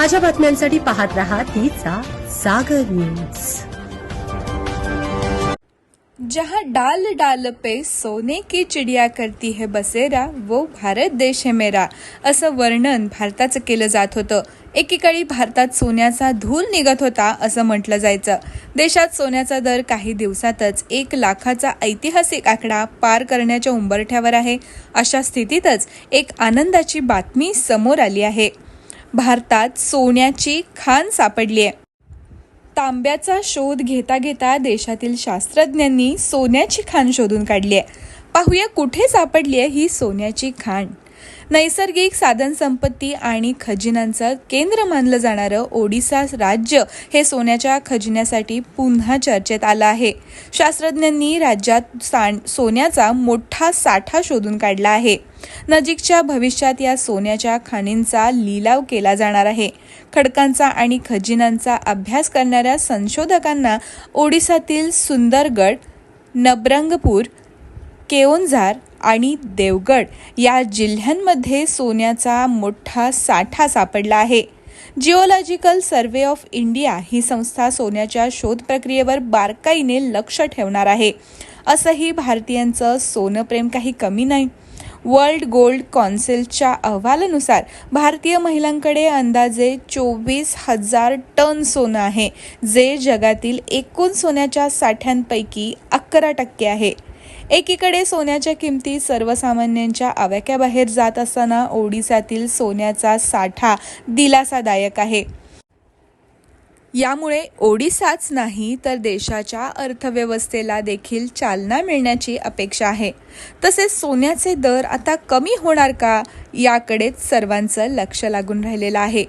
ताज्या बातम्यांसाठी पाहत राहा तिचा सागर न्यूज. जहाँ डाल डाल पे सोने की चिडिया करती है बसेरा वो भारत देश है मेरा असं वर्णन भारताचं केलं जात होतं. एकेकाळी भारतात सोन्याचा धूल निघत होता असं म्हटलं जायचं. देशात सोन्याचा दर काही दिवसातच एक लाखाचा ऐतिहासिक आकडा पार करण्याच्या उंबरठ्यावर आहे. अशा स्थितीतच एक आनंदाची बातमी समोर आली आहे. भारतात सोन्याची खाण सापडली आहे. तांब्याचा शोध घेता घेता देशातील शास्त्रज्ञांनी सोन्याची खाण शोधून काढली आहे. पाहूया कुठे सापडली आहे ही सोन्याची खाण. नैसर्गिक साधनसंपत्ती आणि खजिन्यांचं केंद्र मानलं जाणारं ओडिसा राज्य हे सोन्याच्या खजिन्यासाठी पुन्हा चर्चेत आलं आहे. शास्त्रज्ञांनी राज्यात सोन्याचा मोठा साठा शोधून काढला आहे. नजीकच्या भविष्यात या सोन्याच्या खाणींचा लिलाव केला जाणार आहे. खडकांचा आणि खजिन्यांचा अभ्यास करणाऱ्या संशोधकांना ओडिसातील सुंदरगड नबरंगपूर केओनझार आणि देवगड या जिल्ह्यांमध्ये सोन्याचा मोठा साठा सापडला आहे. जिओलॉजिकल सर्व्हे ऑफ इंडिया ही संस्था सोन्याच्या शोध प्रक्रियेवर बारकाईने लक्ष ठेवणार आहे. असंही भारतीयांचं सोनं प्रेम काही कमी नाही. वर्ल्ड गोल्ड कॉन्सिलच्या अहवालानुसार भारतीय महिलांकडे अंदाजे चोवीस हजार टन सोनं आहे जे जगातील एकूण सोन्याच्या साठ्यांपैकी अकरा टक्के आहे. एकीकडे सोन्याच्या किमती सर्वसामान्यांच्या आवाक्याबाहेर जात असताना ओडिसातील सोन्याचा साठा दिलासादायक आहे. यामुळे ओडिसाच नाही तर देशाच्या अर्थव्यवस्थेला देखील चालना मिळण्याची अपेक्षा आहे. तसेच सोन्याचे दर आता कमी होणार का याकडेच सर्वांचं लक्ष लागून राहिलेलं आहे.